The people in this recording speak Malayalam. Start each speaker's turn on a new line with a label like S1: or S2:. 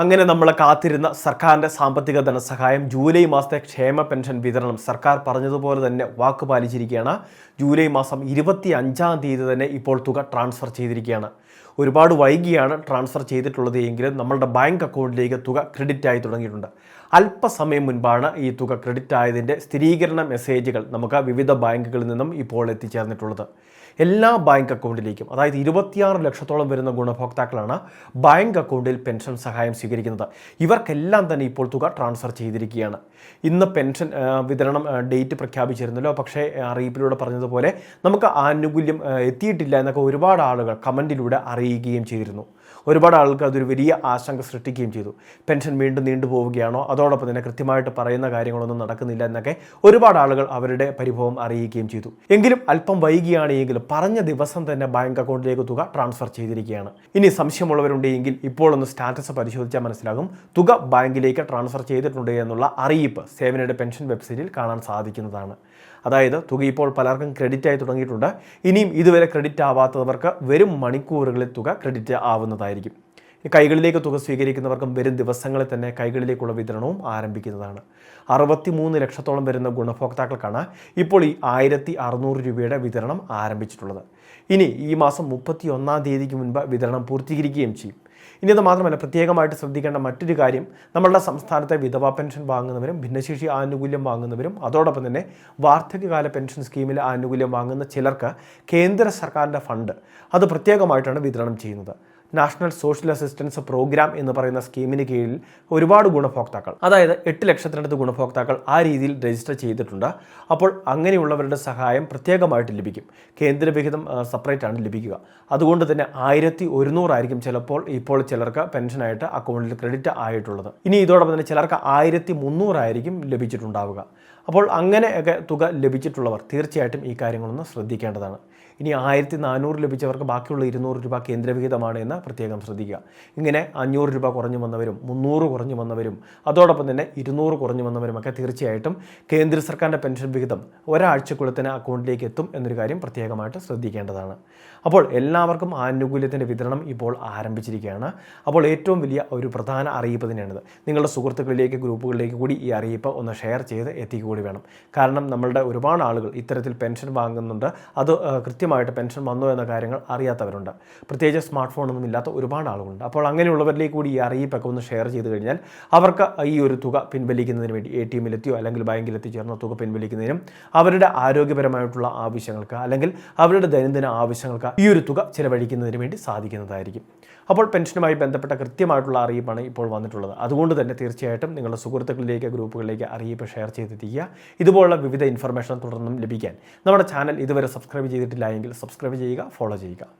S1: അങ്ങനെ നമ്മൾ കാത്തിരുന്ന സർക്കാരിന്റെ സാമ്പത്തിക ധനസഹായം ജൂലൈ മാസത്തെ ക്ഷേമ പെൻഷൻ വിതരണം സർക്കാർ പറഞ്ഞതുപോലെ തന്നെ വാക്ക് പാലിച്ചിരിക്കുകയാണ്. ജൂലൈ മാസം ഇരുപത്തി അഞ്ചാം തീയതി തന്നെ ഇപ്പോൾ തുക ട്രാൻസ്ഫർ ചെയ്തിരിക്കുകയാണ്. ഒരുപാട് വൈകിയാണ് ട്രാൻസ്ഫർ ചെയ്തിട്ടുള്ളത് എങ്കിലും നമ്മളുടെ ബാങ്ക് അക്കൗണ്ടിലേക്ക് തുക ക്രെഡിറ്റ് ആയി തുടങ്ങിയിട്ടുണ്ട്. അല്പസമയം മുൻപാണ് ഈ തുക ക്രെഡിറ്റ് ആയതിന്റെ സ്ഥിരീകരണ മെസ്സേജുകൾ നമുക്ക് വിവിധ ബാങ്കുകളിൽ നിന്നും ഇപ്പോൾ എത്തിച്ചേർന്നിട്ടുള്ളത്. എല്ലാ ബാങ്ക് അക്കൗണ്ടിലേക്കും അതായത് ഇരുപത്തിയാറ് ലക്ഷത്തോളം വരുന്ന ഗുണഭോക്താക്കളാണ് ബാങ്ക് അക്കൗണ്ടിൽ പെൻഷൻ സഹായം സ്വീകരിക്കുന്നത്. ഇവർക്കെല്ലാം തന്നെ ഇപ്പോൾ തുക ട്രാൻസ്ഫർ ചെയ്തിരിക്കുകയാണ്. ഇന്ന് പെൻഷൻ വിതരണം ഡേറ്റ് പ്രഖ്യാപിച്ചിരുന്നല്ലോ. പക്ഷേ അറിയിപ്പിലൂടെ പറഞ്ഞതുപോലെ നമുക്ക് ആനുകൂല്യം എത്തിയിട്ടില്ല എന്നൊക്കെ ഒരുപാട് ആളുകൾ കമന്റിലൂടെ അറിയുകയും ചെയ്തിരുന്നു. ഒരുപാട് ആൾക്ക് അതൊരു വലിയ ആശങ്ക സൃഷ്ടിക്കുകയും ചെയ്തു. പെൻഷൻ വീണ്ടും നീണ്ടുപോവുകയാണോ അതോടൊപ്പം തന്നെ കൃത്യമായിട്ട് പറയുന്ന കാര്യങ്ങളൊന്നും നടക്കുന്നില്ല എന്നൊക്കെ ഒരുപാട് ആളുകൾ അവരുടെ പരിഭവം അറിയിക്കുകയും ചെയ്തു. എങ്കിലും അല്പം വൈകിയാണെങ്കിലും പറഞ്ഞ ദിവസം തന്നെ ബാങ്ക് അക്കൗണ്ടിലേക്ക് തുക ട്രാൻസ്ഫർ ചെയ്തിരിക്കുകയാണ്. ഇനി സംശയമുള്ളവരുണ്ടെങ്കിൽ ഇപ്പോൾ ഒന്ന് സ്റ്റാറ്റസ് പരിശോധിച്ചാൽ മനസ്സിലാകും. തുക ബാങ്കിലേക്ക് ട്രാൻസ്ഫർ ചെയ്തിട്ടുണ്ട് എന്നുള്ള അറിയിപ്പ് സേവനയുടെ പെൻഷൻ വെബ്സൈറ്റിൽ കാണാൻ സാധിക്കുന്നതാണ്. അതായത് തുക ഇപ്പോൾ പലർക്കും ക്രെഡിറ്റ് ആയി തുടങ്ങിയിട്ടുണ്ട്. ഇനിയും ഇതുവരെ ക്രെഡിറ്റ് ആവാത്തവർക്ക് വരും മണിക്കൂറുകളിൽ തുക ക്രെഡിറ്റ് ആവുന്നതായിരിക്കും. കൈകളിലേക്ക് തുക സ്വീകരിക്കുന്നവർക്കും വരും ദിവസങ്ങളിൽ തന്നെ കൈകളിലേക്കുള്ള വിതരണവും ആരംഭിക്കുന്നതാണ്. അറുപത്തി മൂന്ന് ലക്ഷത്തോളം വരുന്ന ഗുണഭോക്താക്കൾക്കാണ് ഇപ്പോൾ ഈ ആയിരത്തി അറുന്നൂറ് രൂപയുടെ വിതരണം ആരംഭിച്ചിട്ടുള്ളത്. ഇനി ഈ മാസം മുപ്പത്തി ഒന്നാം തീയതിക്ക് മുൻപ് വിതരണം പൂർത്തീകരിക്കുകയും ചെയ്യും. ഇനി അത് മാത്രമല്ല പ്രത്യേകമായിട്ട് ശ്രദ്ധിക്കേണ്ട മറ്റൊരു കാര്യം നമ്മളുടെ സംസ്ഥാനത്തെ വിധവാ പെൻഷൻ വാങ്ങുന്നവരും ഭിന്നശേഷി ആനുകൂല്യം വാങ്ങുന്നവരും അതോടൊപ്പം തന്നെ വാർദ്ധക്യകാല പെൻഷൻ സ്കീമിൽ ആനുകൂല്യം വാങ്ങുന്ന ചിലർക്ക് കേന്ദ്ര സർക്കാരിന്റെ ഫണ്ട് അത് പ്രത്യേകമായിട്ടാണ് വിതരണം ചെയ്യുന്നത്. നാഷണൽ സോഷ്യൽ അസിസ്റ്റൻസ് പ്രോഗ്രാം എന്ന് പറയുന്ന സ്കീമിന് കീഴിൽ ഒരുപാട് ഗുണഭോക്താക്കൾ അതായത് എട്ട് ലക്ഷത്തിനടുത്ത് ഗുണഭോക്താക്കൾ ആ രീതിയിൽ രജിസ്റ്റർ ചെയ്തിട്ടുണ്ട്. അപ്പോൾ അങ്ങനെയുള്ളവരുടെ സഹായം പ്രത്യേകമായിട്ട് ലഭിക്കും. കേന്ദ്രവിഹിതം സെപ്പറേറ്റ് ആണ് ലഭിക്കുക. അതുകൊണ്ട് തന്നെ ആയിരത്തി ഒരുന്നൂറായിരിക്കും ചിലപ്പോൾ ഇപ്പോൾ ചിലർക്ക് പെൻഷനായിട്ട് അക്കൗണ്ടിൽ ക്രെഡിറ്റ് ആയിട്ടുള്ളത്. ഇനി ഇതോടൊപ്പം തന്നെ ചിലർക്ക് ആയിരത്തി മുന്നൂറായിരിക്കും ലഭിച്ചിട്ടുണ്ടാവുക. അപ്പോൾ അങ്ങനെയൊക്കെ തുക ലഭിച്ചിട്ടുള്ളവർ തീർച്ചയായിട്ടും ഈ കാര്യങ്ങളൊന്ന് ശ്രദ്ധിക്കേണ്ടതാണ്. ഇനി ആയിരത്തി നാനൂറ് ലഭിച്ചവർക്ക് ബാക്കിയുള്ള ഇരുന്നൂറ് രൂപ കേന്ദ്രവിഹിതമാണ് എന്ന് പ്രത്യേകം ശ്രദ്ധിക്കുക. ഇങ്ങനെ അഞ്ഞൂറ് രൂപ കുറഞ്ഞു വന്നവരും മുന്നൂറ് കുറഞ്ഞു വന്നവരും അതോടൊപ്പം തന്നെ ഇരുന്നൂറ് കുറഞ്ഞു വന്നവരുമൊക്കെ തീർച്ചയായിട്ടും കേന്ദ്ര സർക്കാരിന്റെ പെൻഷൻ വിഹിതം ഒരാഴ്ചക്കുള്ളിൽ തന്നെ അക്കൗണ്ടിലേക്ക് എത്തും എന്നൊരു കാര്യം പ്രത്യേകമായിട്ട് ശ്രദ്ധിക്കേണ്ടതാണ്. അപ്പോൾ എല്ലാവർക്കും ആനുകൂല്യത്തിന്റെ വിതരണം ഇപ്പോൾ ആരംഭിച്ചിരിക്കുകയാണ്. അപ്പോൾ ഏറ്റവും വലിയ ഒരു പ്രധാന അറിയിപ്പ് തന്നെയാണിത്. നിങ്ങളുടെ സുഹൃത്തുക്കളിലേക്ക് ഗ്രൂപ്പുകളിലേക്ക് കൂടി ഈ അറിയിപ്പ് ഒന്ന് ഷെയർ ചെയ്ത് എത്തിക്കുകൂടി വേണം. കാരണം നമ്മളുടെ ഒരുപാട് ആളുകൾ ഇത്തരത്തിൽ പെൻഷൻ വാങ്ങുന്നുണ്ട്. അത് കൃത്യമായിട്ട് പെൻഷൻ വന്നോ എന്ന കാര്യങ്ങൾ അറിയാത്തവരുണ്ട്. പ്രത്യേകിച്ച് സ്മാർട്ട് ഫോണൊന്നും ഇല്ലാത്ത ഒരുപാട് ആളുകളുണ്ട്. അപ്പോൾ അങ്ങനെയുള്ളവരിലേക്ക് കൂടി ഈ അറിയിപ്പൊക്കെ ഒന്ന് ഷെയർ ചെയ്ത് കഴിഞ്ഞാൽ അവർക്ക് ഈ ഒരു തുക പിൻവലിക്കുന്നതിന് വേണ്ടി എ ടി എമ്മിലെത്തിയോ അല്ലെങ്കിൽ ബാങ്കിൽ എത്തിച്ചേർന്ന തുക പിൻവലിക്കുന്നതിനും അവരുടെ ആരോഗ്യപരമായിട്ടുള്ള ആവശ്യങ്ങൾക്ക് അല്ലെങ്കിൽ അവരുടെ ദൈനംദിന ആവശ്യങ്ങൾക്ക് ഈ ഒരു തുക ചിലവഴിക്കുന്നതിന് വേണ്ടി സാധിക്കുന്നതായിരിക്കും. അപ്പോൾ പെൻഷനുമായി ബന്ധപ്പെട്ട കൃത്യമായിട്ടുള്ള അറിയിപ്പാണ് ഇപ്പോൾ വന്നിട്ടുള്ളത്. അതുകൊണ്ട് തന്നെ തീർച്ചയായിട്ടും നിങ്ങളുടെ സുഹൃത്തുക്കളിലേക്ക് ഗ്രൂപ്പുകളിലേക്ക് അറിയിപ്പ് ഷെയർ ചെയ്തെത്തിക്കുക. ഇതുപോലുള്ള വിവിധ ഇൻഫർമേഷൻ തുടർന്നും ലഭിക്കാൻ നമ്മുടെ ചാനൽ ഇതുവരെ സബ്സ്ക്രൈബ് ചെയ്തിട്ടില്ല എങ്കിൽ സബ്സ്ക്രൈബ് ചെയ്യുക ഫോളോ ചെയ്യുക.